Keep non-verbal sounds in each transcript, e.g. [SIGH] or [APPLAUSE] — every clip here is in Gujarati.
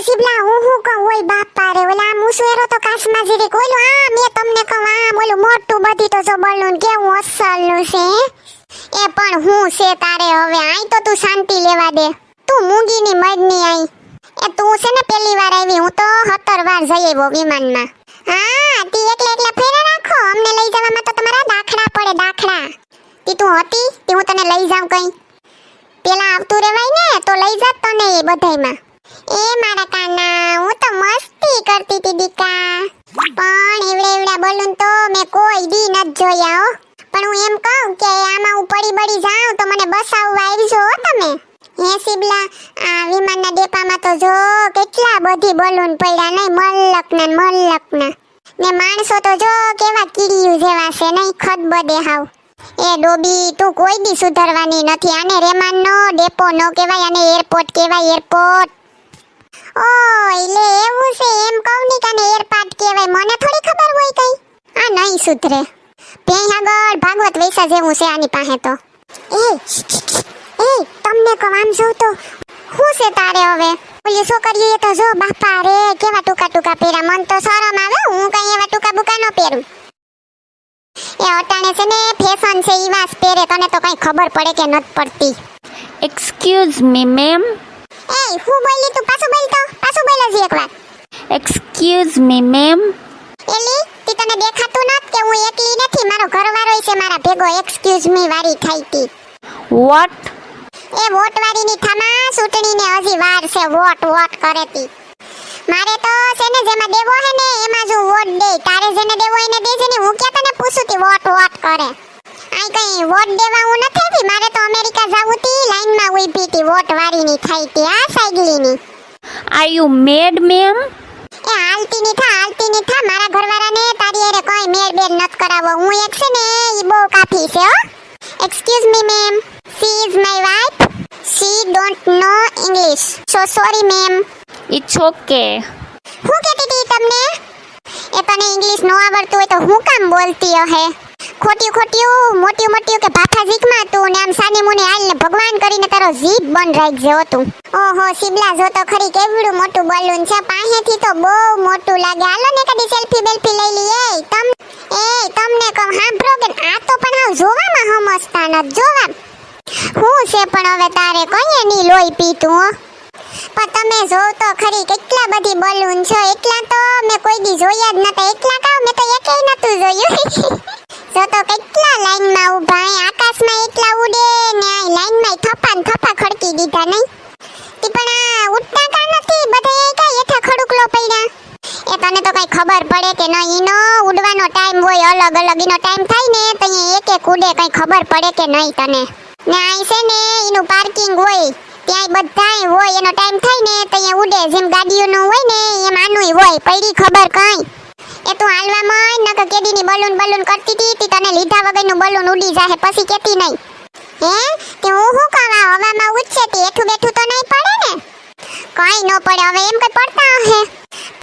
એ હું હું કહું ઓય બાપા રે, ઓલા મુસવેરો તો કાશમાં જીરી કોઈલું આ, મેં તમને કહું આ ઓલું મોટું બધી તો જો બળનું કેવું અસલનું છે એ પણ હું છે તારે હવે આઈ તો તું શાંતિ લેવા દે, તું મૂંગીની મજની આઈ એ તું છે ને પેલી વાર આવી, હું તો હતર વાર જઈ આવ્યો વિમાનમાં. હા, તી એકલે એકલે ફેરા રાખો, અમને લઈ જવામાં તો તમારા દાખલા પડે, દાખલા. તી તું હતી, તી હું તને લઈ જાઉં કઈ. પેલા આવતું રેવાય ને, તો લઈ જાત તને એ બધાયમાં. એ મારા કાના, હું તો મસ્તી કરતી હતી દીકા. પણ એવડે એવડા બલૂન તો મેં કોઈ દી નથી જોયા હો. પણ હું એમ કહું કે આમાં હું પડી બળી જાઉં તો મને બસાવવા આવજો હો તમે. હે સિબલા આ વિમાનના ડેપામાં તો જો કેટલા બધી બલૂન પડ્યા નહીં, મલ્લકના મલ્લકના. ને માણસો તો જો કેવા કીડીયું જેવા છે નહીં ખદબદે હાવ. એ ડોબી તું કોઈ દી સુધરવાની નથી. આને રેમાનનો ડેપો નો કહેવાય અને એરપોર્ટ કહેવાય, એરપોર્ટ. ઓય લે, એવું છે એમ કહું ની કાને એરપાટ કહેવાય. મને થોડી ખબર હોય કઈ. આ નહીં સુધરે. ભેં આગળ ભાગવત વૈસા જેવું છે આની પાસે તો. એ એ, તમને કહું, આમ જોઉં તો શું છે તારે હવે? ઓલી છોકરીઓ તો જો, બાપા રે, કેવા ટૂંકા ટૂંકા પહેર્યા મન તો શરમ આવે, હું કઈ એવા ટૂંકા બુકા ન પહેરું. એ અટાણે છે ને ફેશન છે, ઈ વાસ પહેરે, તને તો કઈ ખબર પડે કે નથી પડતી. એક્સક્યુઝ મી મેમ એ હું બોલી તું પાછું બોલ તો પાછું બોલ હજી એકવાર. એક્સક્યુઝ મી મેમ એલી તી તને દેખાતું નત કે હું એકલી નથી મારો ઘરવાળો છે મારા ભેગો. એક્સક્યુઝ મી વારી થઈ તી. વોટ એ વોટ વાળીની થામા ચૂંટણીને હજી વાર છે વોટ વોટ કરે તી. મારે તો છે ને જેમાં દેવો હે ને એમાં જો વોટ દે તારે જેને દેવો એને દેજે ને હું ક્યાં તને પૂછું તી વોટ વોટ કરે. આઈ કઈ વોટ દેવા હું નથી આવી મારે તો અમેરિકા જાવું તી લાઈનમાં ઊભી તી વોટ વાળીની થઈ તી આ સાયગલીની. આર યુ મેડ મેમ એ હાલતી ની થા હાલતી ની થા મારા ઘરવાળાને તારી હારે કોઈ મેળ બેર નત કરાવો હું એક છે ને ઈ બહુ કાફી છે હો. Excuse me ma'am she is my wife she don't know English so sorry ma'am it's okay હું કહેતી હતી તમને? એ તને ઇંગ્લિશ નો આવડતું હોય તો હું કામ બોલતી હે? ખોટ્યું ખોટ્યું, મોટ્યું મોટ્યું કે ભાફા ઝીકમાં તું ને આમ સાની મુની હાલ ને ભગવાન કરીને તારો જીભ બંધ રાખજે હો તું. ઓહો, શિબલા, જો તો ખરી કેવડું મોટું બલૂન છે. પાસેથી તો બહુ મોટું લાગે. હાલો ને કદી સેલ્ફી બેલ્ફી લઈ લઈએ. એ તમ એ તમને કહું હાંભળો કે આ તો પણ હાવ જોવામાં હમસતા ન, જોવા, હું છે પણ હવે તારે કઈ ની લોહી પીતું હો? પણ તમે જોવ તો ખરી કેટલા બધી બલૂન છે. એટલા તો મેં કોઈ દી જોયા જ નતા. એટલા કાવ મેં તો એકેય નતું જોયું. [LAUGHS] જો તો કેટલા લાઈનમાં ઊભા હે? આકાશમાં એટલા ઉડે ને આ લાઈનમાં થપ્પા ને થપ્પા ખડકી દીધા નહીં. તે પણ આ ઉડતા કા નથી? બધા કઈ એઠા ખડુકલો પડ્યા. એ તને તો કઈ ખબર પડે કે નહીં? ઈનો ઉડવાનો ટાઈમ હોય, અલગ અલગ ઈનો ટાઈમ થાય ને, તો અહીંયા એક એક ઉડે, કઈ ખબર પડે કે નહીં તને. ને આ છે ને એનું પાર્કિંગ હોય ત્યાં બધાય હોય, એનો ટાઈમ થાય ને, તો અહીંયા ઉડે. જેમ ગાડીઓનું હોય ને, એમ આનુંય હોય. પડી ખબર કઈ. એ તું હાલવામાં નકર કેડીની બલૂન બલૂન કરતી હતી તી તને લીધા વગરનું બલૂન ઉડી જાહે, પછી કેતી નહીં. હે? તે હું હું કાવા હવામાં ઉડશે તે, એઠું બેઠું તો નહીં પડે ને? કઈ ન પડે, હવે એમ કઈ પડતા હે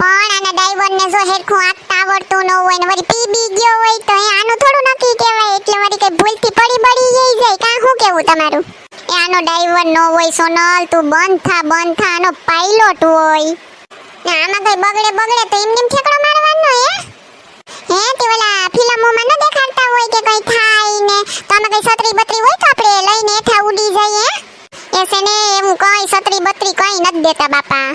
પણ આના ડ્રાઈવર ને જો હેરખું આંકતા આવડતું ન હોય ને, વળી પી બી ગયો હોય તો એ આનું થોડું નક્કી કહેવાય, એટલે વળી કઈ ભૂલથી પડી બળી જઈ જાય કાં શું કેવું તમારું? એ આનો ડ્રાઈવર ન હોય, સોનલ, તું બંધ થા બંધ થા, આનો પાઇલોટ હોય. ને આમાં કઈ બગડે બગડે તો એમને કઈ છત્રી બત્રી હોય તો આપણે લઈને એઠા ઉડી જઈએ. એ ને એવું કોઈ છત્રી બત્રી કઈ નથી દેતા બાપા.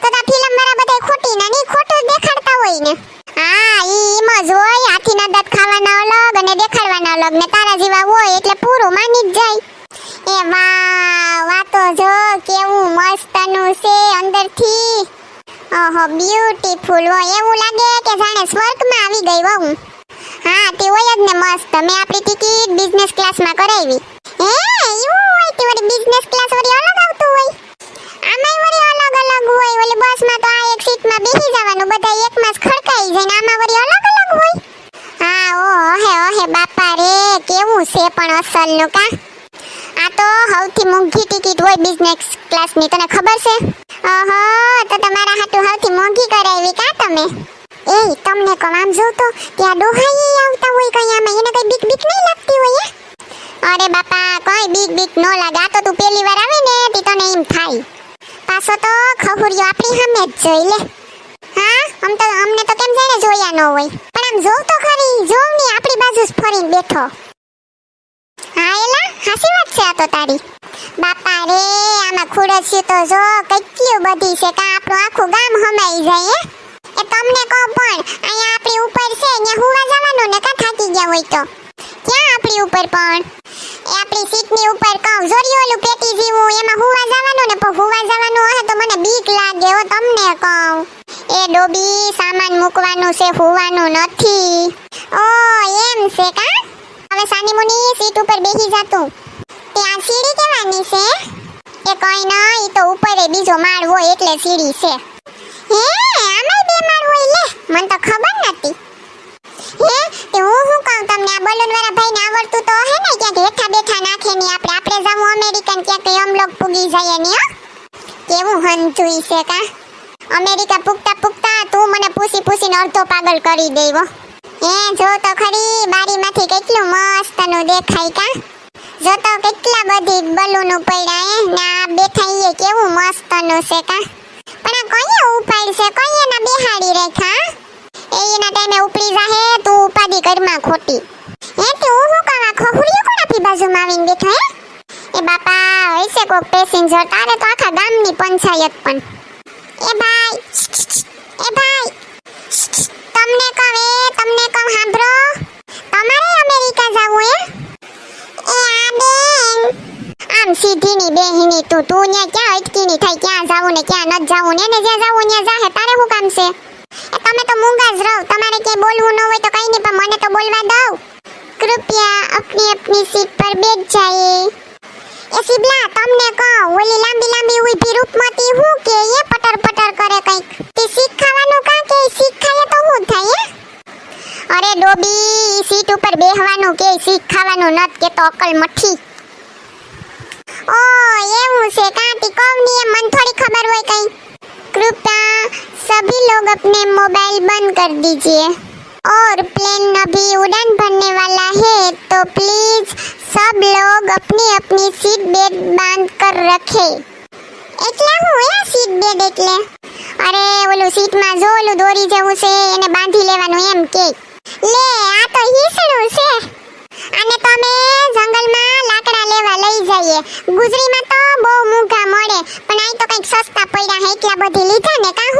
તો તા ફિલ્મ મારા બધા ખોટી ના ની ખોટું દેખાડતા હોય ને. હા, ઈ એમ જ હોય હાથીના દાંત ખાવાના અલગ અને દેખાડવાના અલગ ને તારા જેવા હોય એટલે પૂરું માની જ જાય. એ વાહ વાતો જો કેવું મસ્તનું છે અંદરથી. ઓહો બ્યુટીફુલ હોય, એવું લાગે કે જાણે સ્વર્ગમાં આવી ગઈ વહુ. હા, તે હોય જ ને મસ્ત. મેં આપણી ટિકિટ બિઝનેસ ક્લાસમાં કરાવી. હે, એવું હોય તે વળી બિઝનેસ ક્લાસ વળી અલગ આવતું હોય. આમાંય વળી અલગ અલગ હોય. ઓલી બસમાં તો આ એક સીટમાં બેસી જવાનું, બધા એકમાં જ ખડકાઈ જાય ને આમાં વળી અલગ અલગ હોય. હા ઓ ઓહે ઓહે, બાપા રે, કેવું છે પણ અસલનું કા? આ તો સૌથી મોંઘી ટિકિટ હોય બિઝનેસ ક્લાસની તને ખબર છે? ઓહો તો તમારા હાટું સૌથી મોંઘી કરાવી કા તમે? એ, તમને કહું આમ જો તો, ત્યાં ડોહાઈ આવતા હોય કઈ આમાં, એને કઈ બીક બીક નહીં લાગતી હોય અરે બાપા, કઈ બીક બીક નો લાગે. તો તું પહેલી વાર આવે ને, તે તને એમ થાય. પાછો તો ખહુરિયો આપણી સામે જ જોઈ લે. હા? આમ તો અમને તો કેમ જાણે જોયા ન હોય. પણ આમ જોવ તો ખરી. જોવની, આપણી બાજુ જ ફરીને બેઠો. હા, એલા? હાસી વાત છે આ તો તારી. બાપા રે, આમાં ખુડસ્યું તો જો કેટલી બધી છે કા આપણું આખું ગામ હમાઈ જાય પણ અહીંયા આપણી ઉપર છે, અહીંયા હુવા જવાનું ને કા થાકી ગયા હોય તો. ક્યાં આપણી ઉપર પણ? એ આપણી સીટની ઉપર કહું, જોરી ઓલું પેટી જેવું, એમાં હુવા જવાનું ને, પણ હુવા જવાનું હોય તો મને બીક લાગે હો તમને કહું. એ ડોબી સામાન મૂકવાનું છે, હુવાનું નથી. ઓ, એમ છે કા? હવે સાની મુની સીટ ઉપર બેસી જાતું ત્યાં સીડી કેવાની છે? એ કઈ ના ઈ તો ઉપર બીજો માળ હોય, એટલે સીડી છે. હે આમાંય બે માળ હોય લે મને તો ખબર નથી હે? તે હું શું કહું તમને? આ બલૂન વાળા ભાઈને આવડતું તો હે ને? ક્યાંક હેઠા બેઠા નાખે ની આપણે આપણે જાવું અમેરિકન, ક્યાંક અમલોક પૂગી જઈએ ની, હો? કેવું હંધુઈ છે કા? અમેરિકા પૂગતા પૂગતા તું મને પૂછી પૂછીને અડધો પાગલ કરી દેવો હે. જો તો ખરી, બારીમાંથી કેટલું મસ્તનું દેખાય કા? જો તો કેટલા બધી બલૂન પડ્યા હે? ને આ બેઠા ઈ કેવું મસ્તનું છે કા? પણ આ કયા ઉપાડ છે? કઈએ ના બેહાડી રેખા એ એના ટાઈમે ઉપડી જાહે, તું ઉપાડી કરમાં ખોટી. હે, તે હું હું ખહુરિયો કોણ આપી બાજુમાં આવીને બેઠો હે? એ બાપા, હશે કોક પેસેન્જર તારે તો આખા ગામની પંચાયત પણ. એ ભાઈ એ ભાઈ, તમને કહું, એ તમને કહું, સાંભળો. તમારે અમેરિકા જવું હે? એ આ બેન, આમ સીધીની બેહીની તું તું ને ક્યાં અટકીની થાય, ક્યાં જાવું ને ક્યાં ન જાવું ને એને જ્યાં જાવું ત્યાં જાહે, તારે શું કામ છે? એ તમે તો મૂંગા જ રહો. તમારે કે બોલવું ન હોય તો કઈ નહીં, પણ મને તો બોલવા દો કૃપયા અપની અપની સીટ પર બેઠ જાઈએ એ સિબલા તમને કહો, ઓલી લાંબી લાંબી ઊભી રૂપમતી હું કે એ પટર પટર કરે કંઈક? તે શીખ ખાવાનું કે શીખ તો હું થાય અરે ડોબી, સીટ ઉપર બેહવાનું કે શીખ ખાવાનું નત કે તો અકલ મઠી ઓ એવું છે, કાંતી કોમની એમ, મને થોડી ખબર હોય કઈ. કૃપા सभी लोग अपने मोबाइल बंद कर दीजिए और प्लेन अभी उड़ान भरने वाला है तो प्लीज सब लोग अपनी अपनी सीट बेल्ट बांध कर रखे એટલે હું એ સીટ બેલ્ટ એટલે અરે ઓલું સીટમાં જો ઓલું દોરી જેવું છે એને બાંધી લેવાનું એમ કે લે આ તો હીસણું છે આને તો અમે જંગલમાં લાકડા લેવા લઈ જઈએ ગુજરીમાં તો બહુ મૂંઘા મળે પણ અહીં તો કંઈક સસ્તા પડ્યા હે એટલા બધી લીધા ને કાં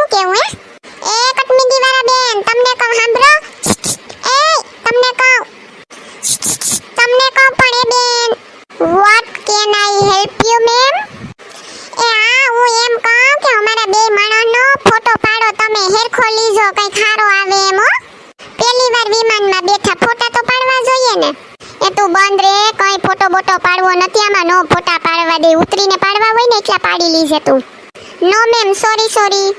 તું બંધ રે કઈ ફોટો બોટો પાડવો નથી આમાં નો ફોટા પાડવા દે ઉતરીને પાડવા હોય ને એટલા પાડી લીજે તું. નો મેમ સોરી સોરી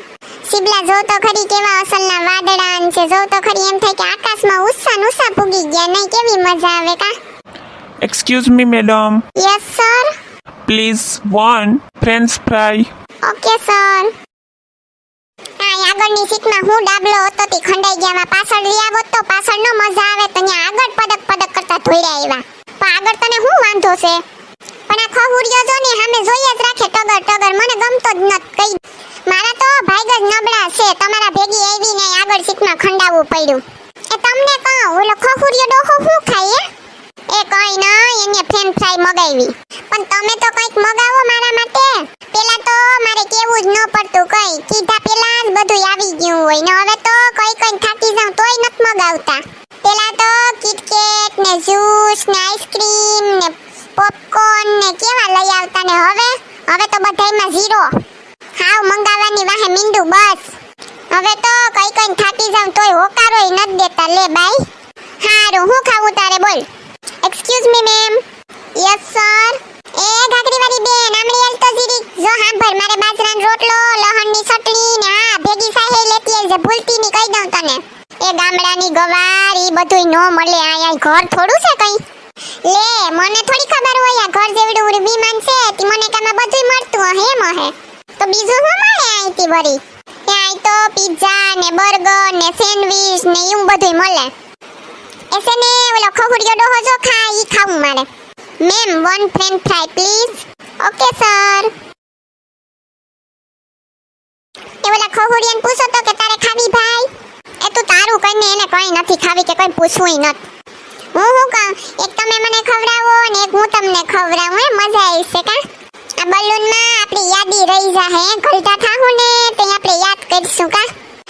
સિબલા જો તો ખરી કેવા અસલના વાદળાન છે જો તો ખરી એમ થાય કે આકાશમાં ઉસ્સા નુસા પૂગી ગયા નહીં કેવી મજા આવે કા? Excuse me madam yes sir please one French fry okay sir આગળની સીટમાં હું ડાબલો હતો તે ખંડાઈ ગયા માં પાછળ લઈ આવો તો પાછળનો મજા આવે તો ત્યાં આગળ પદક પદક કરતા ધોઈડા આવ્યા. પણ આગળ તને શું વાંધો છે? પણ આ ખહુરિયો જો ને સામે જોઈએ જ રાખે ટગર ટગર, મને ગમતો જ નત કઈ. મારા તો ભાઈગ જ નબળા છે, તમારા ભેગી આવીને આગળ સીટમાં ખંડાવવું પડ્યું. એ તમને કહું, ઓલો ખહુરિયો ડોહો શું ખાય એ કઈ નહીં, એને ફ્રેન્ચ ફ્રાય મગાવી. પણ તમે તો કંઈક મગાવો મારા માટે. પેલા તો મારે કેવું જ ન પડતું, કઈ. કીધા પેલા જ બધું આવી ગયું હોય. ને હવે તો કઈ કઈ થાકી જાઉં, તોય નથી મગાવતા. પેલા તો કિટકેટ ને જ્યુસ ને આઈસ્ક્રીમ ને પોપકોર્ન ને કેવા લઈ આવતા ને હવે? હવે તો બધાયમાં ઝીરો હાવ મંગાવવાની વાહે મીંડું, બસ. હવે તો કઈ કઈ થાકી જાઉં, તોય હોકારોય નથી દેતા. લે બાઈ. હારું, હું ખાવું તારે, બોલ. Excuse me ma'am yes sir એ ઘાઘરીવાળી બેન આમળી હાલ તો જીરી. જો હાંભર મારે બાજરાનો રોટલો, લહણની ચટણી ને હા ભેગી સાહે લેતી આવજે ભૂલતી ની કહી દઉં તને. એ ગામડાની ગવાર, ઈ બધુંય નો મળે, આયા ઘર થોડું છે કઈ? લે, મને થોડી ખબર હોય, આ ઘર જેવડું વિમાન છે, તી મને કામાં બધુંય મળતું હે મહે તો બીજું શું મળે અહીંથી વળી? ત્યાં તો પિઝા ને બર્ગર ને સેન્ડવિચ ને એવું બધુંય મળે. એસે ને ઓલો ખખુડિયો ડોહો જો ઈ ખાવું મારે. Ma'am one French fry please okay sir ખહુડિયાને પૂછો તો કે તારે ખાવી ભાઈ? એ તું તારું કઈને એને કઈ નથી ખાવી કે કોઈ પૂછવું નથી. હું હું કહું? એક તમે મને ખવડાવો અને એક હું તમને ખવડાવું, હે? મજા આવશે કા? આ બલૂનમાં આપણી યાદી રહી જાહે ઘલતા થાહું ને, તે આપણે યાદ કરીશું કા?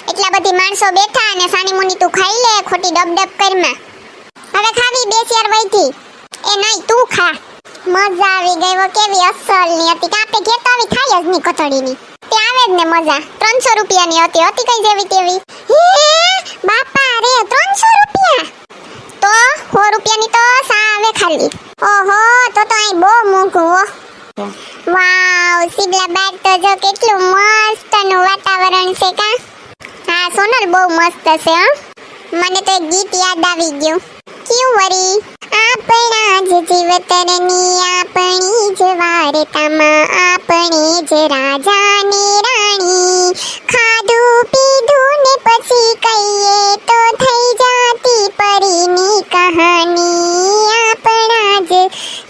એટલા બધી માણસો બેઠા અને સાની મુની તું ખાઈ લે, ખોટી ડબ ડબ કરમાં હવે ખાવી બે ચાર વહીથી એ નહીં, તું ખા. મજા આવી ગઈ વો કેવી અસલની હતી. કે આપણે ઘેર આવી થાય જ ની કથળીની. તે આવે જ ને મજા. ત્રણસો રૂપિયાની હતી હતી કઈ જેવી તેવી? બાપા રે, ત્રણસો રૂપિયા? તો સો રૂપિયાની તો સા ખાલી. ઓહો, તો તો અહીં બહુ મોંઘું વાવ સિબલા બાગ તો જો કેટલું મસ્તનું વાતાવરણ છે કા. હા, સોનલ બહુ મસ્ત છે, હો. મને તો એક ગીત યાદ આવી ગયું. ક્યું વરી આપણા જ જીવતરની આપણી જ વાર્તામાં આપણે જ રાજાની રાણી ખાધું પીધું ને પછી કહીએ તો થઈ જાતી પરીની કહાની આપણા જ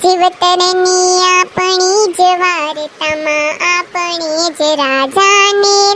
જીવતરની આપણી જ વાર્તામાં આપણે જ રાજાની